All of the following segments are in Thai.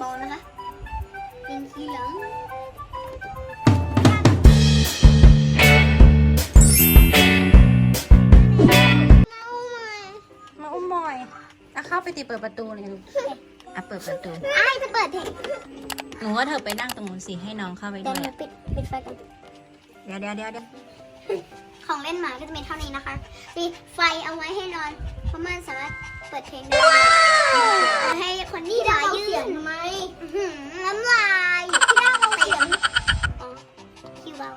ปองนะคะลิงสีเหลืองมาอุ้มบอยอะเข้าไปติเปิดประตูเลยลูกอะเปิดประตู ไอ้ายจะเปิดเพลงหนูว่าเธอไปนั่งตรงนู้นสิให้น้องเข้าไปเดี๋ด้ยววยหนูปิดปิดไฟกัน เดี๋ยวเดี๋ยวเดี๋ยวเดี๋ยวของเล่นหมาก็จะมีเท่านี้นะคะ มีไฟเอาไว้ให้นอน เพราะมันสามารถ เปิดเพลงได้ให้คนที่ดายืนทำไมน้ำลายพี่ดาวเอาเสียงอ๋อพี่วา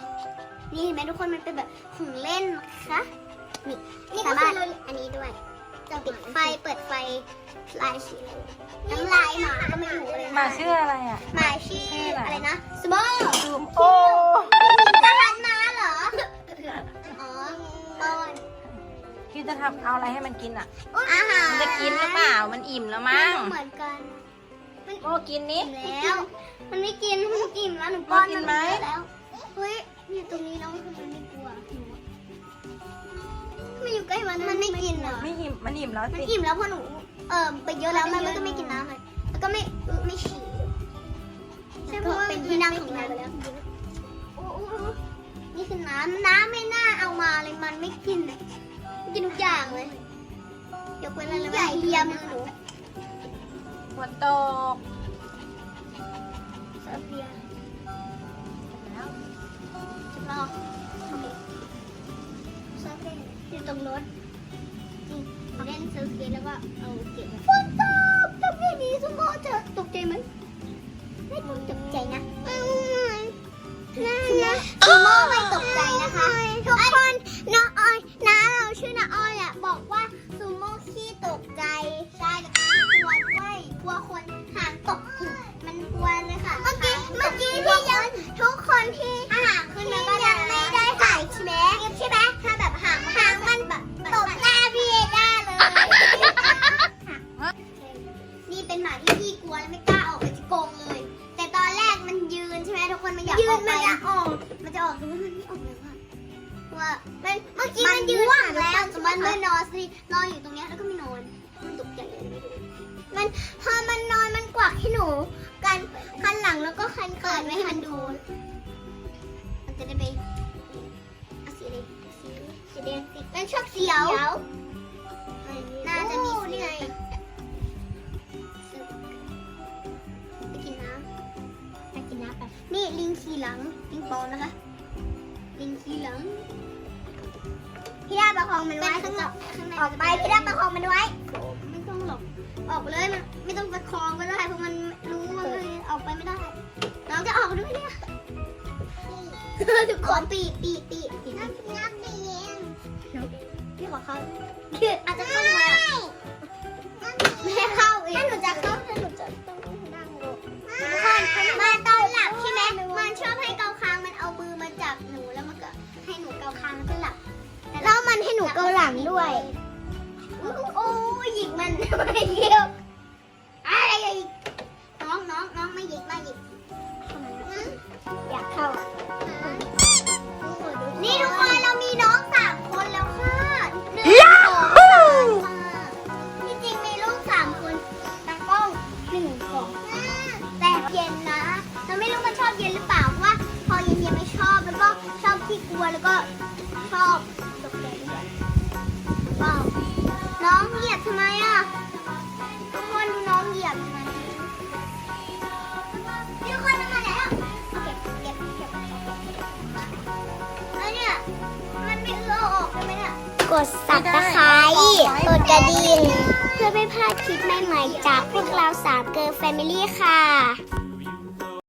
นี่เห็นไหมทุกคนมันเป็นแบบของเล่นนะคะนี่สามารถอันนี้ด้วยจะปิดไฟเปิดไฟลายสีน้ำลายหมาก็ไม่รู้เลยหมาชื่ออะไรอะหมาชื่ออะไรนะสมอซูมโอ้ทหารมาเหรออ๋อป้อนคิดจะทำเอาอะไรให้มันกินอะอาหารมันจะ กินหรือเปล่า มันอิ่มแล้วมั้งเหมือนกันโอ้กินนี้อิ่มแล้ว มันไม่กินมันอิ่มแล้วหนูป้อนมันกินไหมเยอะแล้วเฮ้ยอยู่ตรงนี้แล้วมันมันไม่กลัวหนูมันอยู่ใกล้มันมันไม่กินเหรอไม่อิ่มมันอิ่มแล้วมันสิอิ่มแล้วเพราะหนูเออไปเยอะแล้วมันก็ไม่กินน้ำเลยแล้วก็ไม่อึไม่ฉี่ใช่เพราะว่าเป็นที่นั่งของเราไปแล้วโอ้โหนี่คือน้ำน้ำไม่น่าเอามาเลยมันไม่กินเลยมันกินทุกอย่างเลย ยกเว้นอะไรใหญ่เทียมหนูฝนตกเซอร์เฟียแล้วจะรอโอเซอร์เฟียอยู่ตรงรถจริงเล่นเซอร์เฟียแล้วก็เอาเก็บฝนตกตกอย่างนี้สมมติจะตกใจไหมไม่ตกใจนะนะสมมติไม่ตก ทุกคนมันไปมันจะออก มันจะออกแต่ว่ามันไม่ออกเลยว่าว่ามันเมื่อกี้มันยืนว่างแล้วแต่มันไม่นอนสินอนอยู่ตรงเนี้ยแล้วก็ไม่นอน มันตกใจเลยไม่รู้มันพอมันนอนมันกวักให้หนู กันคันหลังแล้วก็คันเกิดไม่ให้มันดู มันจะได้ไปเอาสีอะไรสีสีแดงสีมันชอบสีเขียว ขี่หลังลิงปองนะคะลิงขี่หลังพี่ดาประคองมันไว้ข้างนอกออกไปพี่ดาประคองมันไว้ไม่ต้องหรอกออกไปเลยมันไม่ต้องประคองก็ได้เพราะมันรู้ว่ามันออกไปไม่ได้น้องจะออกด้วยเนี่ยทุกคนปีปีปีปีนับนับปีเองพี่ขอเข้าอาจจะเข้ามาไม่ หนูเกาคางแล้วก็หลับแล้วมันให้หนูเกาหลังด้วยโอ้ยหยิกมันไม่เกี่ยวอะไรอีกน้องน้องน้องไม่หยิกไม่หยิกอยากเข้าอะนี่ทุกคนเรามีน้องสามคนแล้วค่ะหนึ่งสองสามค่ะที่จริงมีลูกสามคนตากล้องหนึ่งสองแต่เย็นนะเราไม่รู้มันชอบเย็นหรือเปล่าเพราะว่า พอเย็นเย็นๆไม่ชอบแล้วก็ชอบขี้กลัวแล้วก็ ชอบตกใจด้วยว้าวน้องเหยียบทำไมอะทุกคนดูน้องเหยียบทำไมทุกคนมาแล้วโอเคเก็บเก็บแล้วเนี่ยมันไม่เอื้อออกเลยไหมเนี่ยกดสับตะไคร้กดกระดิ่งเพื่อไม่พลาดคลิปใหม่ๆจากพวกเราสามเกิร์ลแฟมิลี่ค่ะ